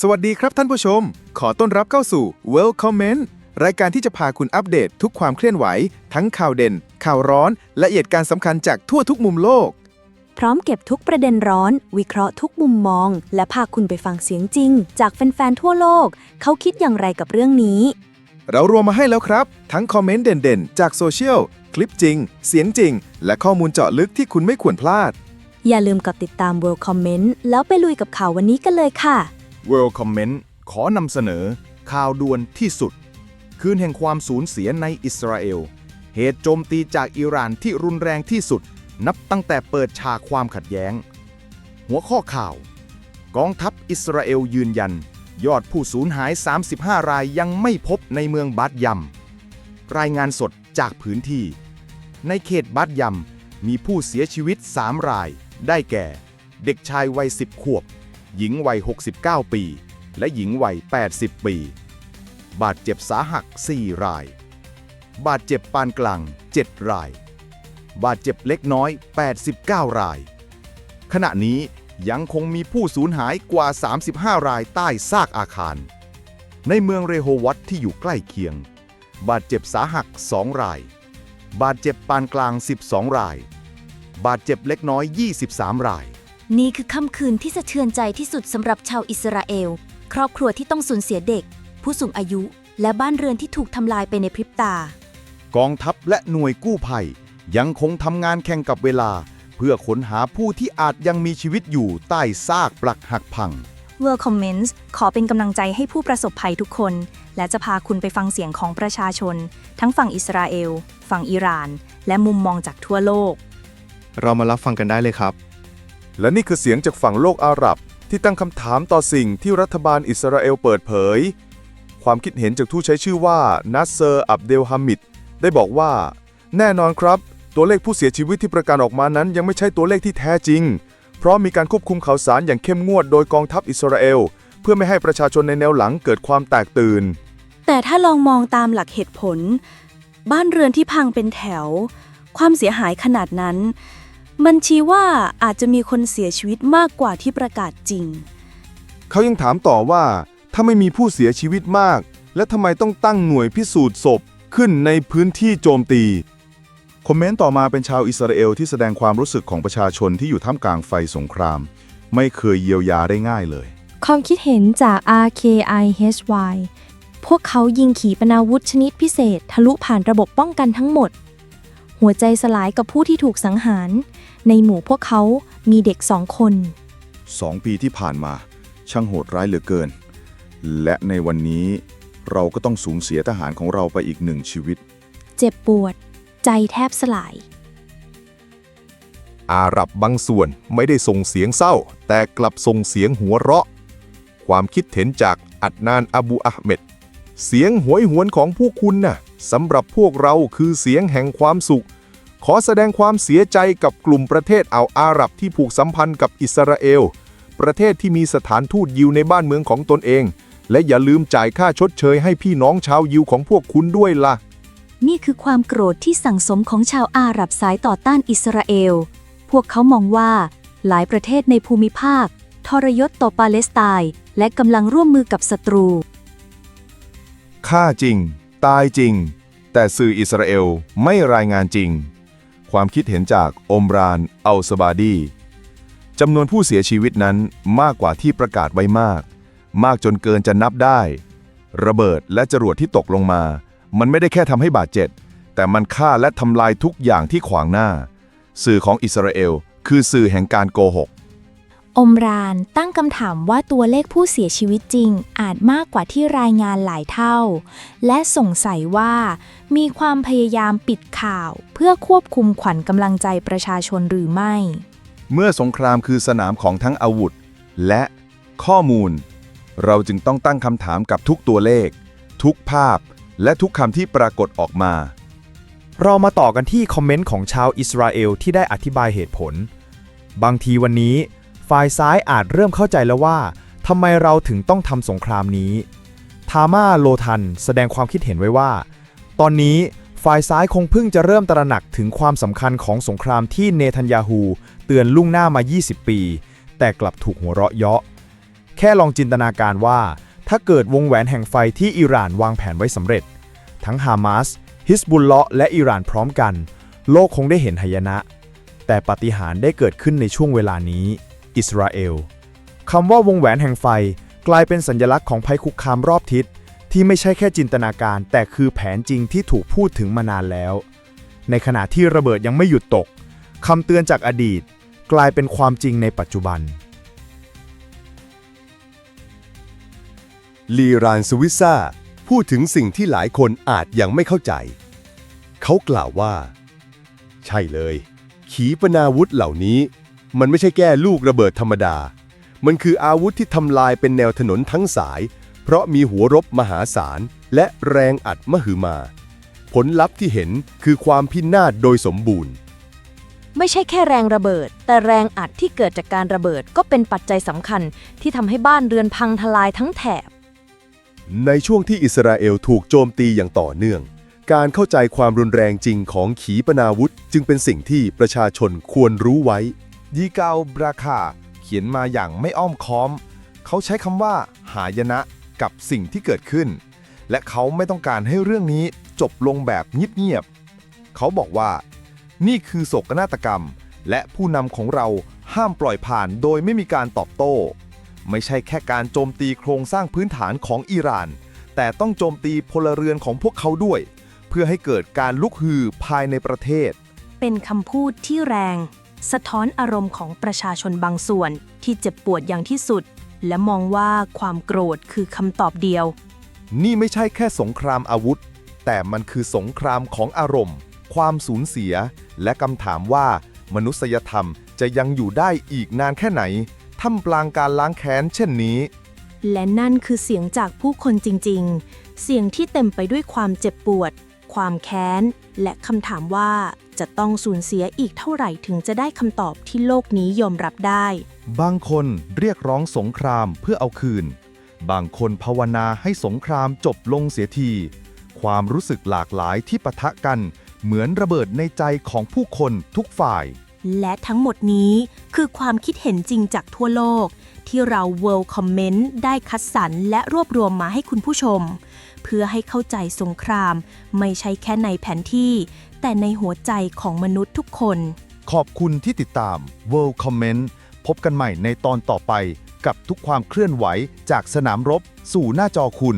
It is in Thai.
สวัสดีครับท่านผู้ชม ขอต้อนรับเข้าสู่ Welcome รายการที่จะพาคุณอัปเดตทุกความเคลื่อนไหว ทั้งข่าวเด่น ข่าวร้อน และเหตุการณ์สำคัญจากทั่วทุกมุมโลก พร้อมเก็บทุกประเด็นร้อน วิเคราะห์ทุกมุมมอง และพาคุณไปฟังเสียงจริง จากแฟนๆทั่วโลก เขาคิดอย่างไรกับเรื่องนี้ เรารวมมาให้แล้วครับ ทั้งคอมเมนต์เด่นๆ จากโซเชียล คลิปจริง เสียงจริง และข้อมูลเจาะลึกที่คุณไม่ควรพลาด อย่าลืมกดติดตาม World Comment แล้วไปลุยกับข่าววันนี้กันเลยค่ะ World Comment ขอนำเสนอ ข่าวด่วนที่สุด คืนแห่งความสูญเสียในอิสราเอล เหตุโจมตีจากอิหร่านที่รุนแรงที่สุด นับตั้งแต่เปิดฉากความขัดแย้ง หัวข้อข่าว กองทัพอิสราเอลยืนยัน ยอดผู้สูญหาย 35 รายยังไม่พบในเมืองบัตยัมรายงานสดจากพื้นที่ ในเขตบัตยัมมีผู้เสียชีวิต 3 ราย ได้แก่ เด็กชายวัย 10 ขวบ หญิงวัย 69 ปี และหญิงวัย 80 ปี บาดเจ็บสาหัส 4 ราย บาดเจ็บปานกลาง 7 ราย บาดเจ็บเล็กน้อย 89 ราย ขณะนี้ยังคงมีผู้สูญหายกว่า 35 รายใต้ซากอาคาร ในเมืองเรโฮวัตที่อยู่ใกล้เคียง บาดเจ็บสาหัส 2 ราย บาดเจ็บปานกลาง 12 ราย บาดเจ็บเล็กน้อย 23 ราย นี่คือค่ำคืนที่สะเทือนใจที่สุดสำหรับชาวอิสราเอล ครอบครัวที่ต้องสูญเสียเด็ก ผู้สูงอายุ และบ้านเรือนที่ถูกทำลายไปในพริบตา กองทัพและหน่วยกู้ภัย ยังคงทำงานแข่งกับเวลา เพื่อค้นหาผู้ที่อาจยังมีชีวิตอยู่ใต้ซากปลักหักพัง World Comments ขอเป็นกำลังใจให้ผู้ประสบภัยทุกคน และจะพาคุณไปฟังเสียงของประชาชน ทั้งฝั่งอิสราเอล ฝั่งอิหร่าน และมุมมองจากทั่วโลก เรามารับฟังกันได้เลยครับ และนี่คือเสียงจากฝั่งโลกอาหรับ ที่ตั้งคำถามต่อสิ่งที่รัฐบาลอิสราเอลเปิดเผย ความคิดเห็นจากผู้ใช้ชื่อว่านัสเซอร์อับเดลฮามิดได้บอกว่า แน่นอนครับ ตัวเลขผู้เสียชีวิตที่ประกาศออกมานั้น ยังไม่ใช่ตัวเลขที่แท้จริง เพราะมีการควบคุมข่าวสารอย่างเข้มงวดโดยกองทัพอิสราเอลเพื่อไม่ให้ประชาชนในแนวหลังเกิดความแตกตื่น แต่ถ้าลองมองตามหลักเหตุผล บ้านเรือนที่พังเป็นแถว ความเสียหายขนาดนั้น มันชี้ว่าอาจจะมีคนเสียชีวิตมากกว่าที่ประกาศจริง เขายังถามต่อว่าถ้าไม่มีผู้เสียชีวิตมาก และทำไมต้องตั้งหน่วยพิสูจน์ศพขึ้นในพื้นที่โจมตี คอมเมนต์ต่อมาเป็นชาวอิสราเอลที่แสดงความรู้สึกของประชาชนที่อยู่ท่ามกลางไฟสงคราม ไม่เคยเยียวยาได้ง่ายเลย ความคิดเห็นจาก RKIHY พวกเขายิงขีปนาวุธชนิดพิเศษ ทะลุผ่านระบบป้องกันทั้งหมด หัวใจสลายกับผู้ที่ถูกสังหาร ในหมู่พวกเขามีเด็กสองคน สองปีที่ผ่านมา ช่างโหดร้ายเหลือเกิน และในวันนี้เราก็ต้องสูญเสียทหารของเราไปอีกหนึ่งชีวิต เจ็บปวด ใจแทบสลาย อาหรับบางส่วนไม่ได้ส่งเสียงเศร้า แต่กลับส่งเสียงหัวเราะ ความคิดเห็นจากอัดนานอบูอะห์เม็ด เสียงหวยหวนของพวกคุณน่ะสำหรับพวกเราคือเสียงแห่งความสุข ขอแสดงความเสียใจกับกลุ่มประเทศอ่าวอาหรับที่ผูกสัมพันธ์กับอิสราเอล ประเทศที่มีสถานทูตยิวในบ้านเมืองของตนเอง และอย่าลืมจ่ายค่าชดเชยให้พี่น้องชาวยิวของพวกคุณด้วยล่ะ นี่คือความโกรธที่สั่งสมของชาวอาหรับสายต่อต้านอิสราเอล พวกเขามองว่า หลายประเทศในภูมิภาค ทรยศต่อปาเลสไตน์และกำลังร่วมมือกับศัตรู ฆ่าจริง ตายจริง แต่สื่ออิสราเอลไม่รายงานจริง ความคิดเห็นจากอมรานอัลซบาดีจำนวนผู้เสียชีวิตนั้นมากกว่าที่ประกาศไว้มาก มากจนเกินจะนับได้ ระเบิดและจรวดที่ตกลงมา มันไม่ได้แค่ทำให้บาดเจ็บ แต่มันฆ่าและทำลายทุกอย่างที่ขวางหน้า สื่อของอิสราเอลคือสื่อแห่งการโกหก อมรานตั้งคำถามว่าตัวเลขผู้เสียชีวิตจริงอาจมากกว่าที่รายงานหลายเท่า และสงสัยว่า มีความพยายามปิดข่าวเพื่อควบคุมขวัญกำลังใจประชาชนหรือไม่ เมื่อสงครามคือสนามของทั้งอาวุธ และข้อมูล เราจึงต้องตั้งคำถามกับทุกตัวเลข ทุกภาพ และทุกคำที่ปรากฏออกมา เรามาต่อกันที่คอมเมนต์ของชาวอิสราเอลที่ได้อธิบายเหตุผล บางทีวันนี้ ฝ่ายซ้ายอาจเริ่มเข้าใจแล้วว่าทำไมเราถึงต้องทำสงครามนี้ ทามาโลทันแสดงความคิดเห็นไว้ว่า ตอนนี้ฝ่ายซ้ายคงเพิ่งจะเริ่มตระหนักถึงความสำคัญของสงครามที่เนทันยาฮูเตือนลุ่งหน้ามา 20 ปี แต่กลับถูกหัวเราะเยาะ แค่ลองจินตนาการว่า ถ้าเกิดวงแหวนแห่งไฟที่อิหร่านวางแผนไว้สำเร็จ ทั้งฮามาส ฮิสบุลเลาะห์และอิหร่านพร้อมกัน โลกคงได้เห็นหายนะ แต่ปาฏิหาริย์ได้เกิดขึ้นในช่วงเวลานี้ อิสราเอลคำว่าวงแหวนแห่งไฟกลายเป็นสัญลักษณ์ของภัยคุกคามรอบทิศ ที่ไม่ใช่แค่จินตนาการ แต่คือแผนจริงที่ถูกพูดถึงมานานแล้ว ในขณะที่ระเบิดยังไม่หยุดตกคำเตือนจากอดีต กลายเป็นความจริงในปัจจุบัน ลีรานสวิซ่าพูดถึงสิ่งที่หลายคนอาจยังไม่เข้าใจ เขากล่าวว่า ใช่เลย ขีปนาวุธเหล่านี้ มันไม่ใช่แก้ลูกระเบิดธรรมดา มันคืออาวุธที่ทำลายเป็นแนวถนนทั้งสาย เพราะมีหัวรบมหาศาล และแรงอัดมหึมา ผลลัพธ์ที่เห็นคือความพินาศโดยสมบูรณ์ ไม่ใช่แค่แรงระเบิด แต่แรงอัดที่เกิดจากการระเบิดก็เป็นปัจจัยสำคัญที่ทำให้บ้านเรือนพังทลายทั้งแถบ ในช่วงที่อิสราเอลถูกโจมตีอย่างต่อเนื่อง การเข้าใจความรุนแรงจริงของขีปนาวุธจึงเป็นสิ่งที่ประชาชนควรรู้ไว้ ยีเกาบราคา เขียนมาอย่างไม่อ้อมค้อม เขาใช้คำว่า หายนะกับสิ่งที่เกิดขึ้น และเขาไม่ต้องการให้เรื่องนี้จบลงแบบเงียบๆเขาบอกว่า นี่คือโศกนาฏกรรม และผู้นำของเราห้ามปล่อยผ่านโดยไม่มีการตอบโต้ ไม่ใช่แค่การโจมตีโครงสร้างพื้นฐานของอิหร่าน แต่ต้องโจมตีพลเรือนของพวกเขาด้วย เพื่อให้เกิดการลุกฮือภายในประเทศ เป็นคำพูดที่แรง สะท้อนอารมณ์ของประชาชนบางส่วนที่เจ็บปวดอย่างที่สุด และมองว่าความโกรธคือคำตอบเดียว นี่ไม่ใช่แค่สงครามอาวุธ แต่มันคือสงครามของอารมณ์ ความสูญเสีย และคำถามว่ามนุษยธรรมจะยังอยู่ได้อีกนานแค่ไหนท่ามกลางการล้างแค้นเช่นนี้ และนั่นคือเสียงจากผู้คนจริง ๆ เสียงที่เต็มไปด้วยความเจ็บปวด ความแค้น และคำถามว่า จะต้องสูญเสียอีกเท่าไหร่ถึงจะได้คำตอบที่โลกนี้ยอมรับได้ บางคนเรียกร้องสงครามเพื่อเอาคืน บางคนภาวนาให้สงครามจบลงเสียที ความรู้สึกหลากหลายที่ปะทะกัน เหมือนระเบิดในใจของผู้คนทุกฝ่าย และทั้งหมดนี้คือความคิดเห็นจริงจากทั่วโลก ที่เรา World Comment ได้คัดสรรและรวบรวมมาให้คุณผู้ชม เพื่อให้เข้าใจสงคราม ไม่ใช่แค่ในแผนที่ แต่ในหัวใจของมนุษย์ทุกคน ขอบคุณที่ติดตาม World Comment พบกันใหม่ในตอนต่อไปกับทุกความเคลื่อนไหวจากสนามรบสู่หน้าจอคุณ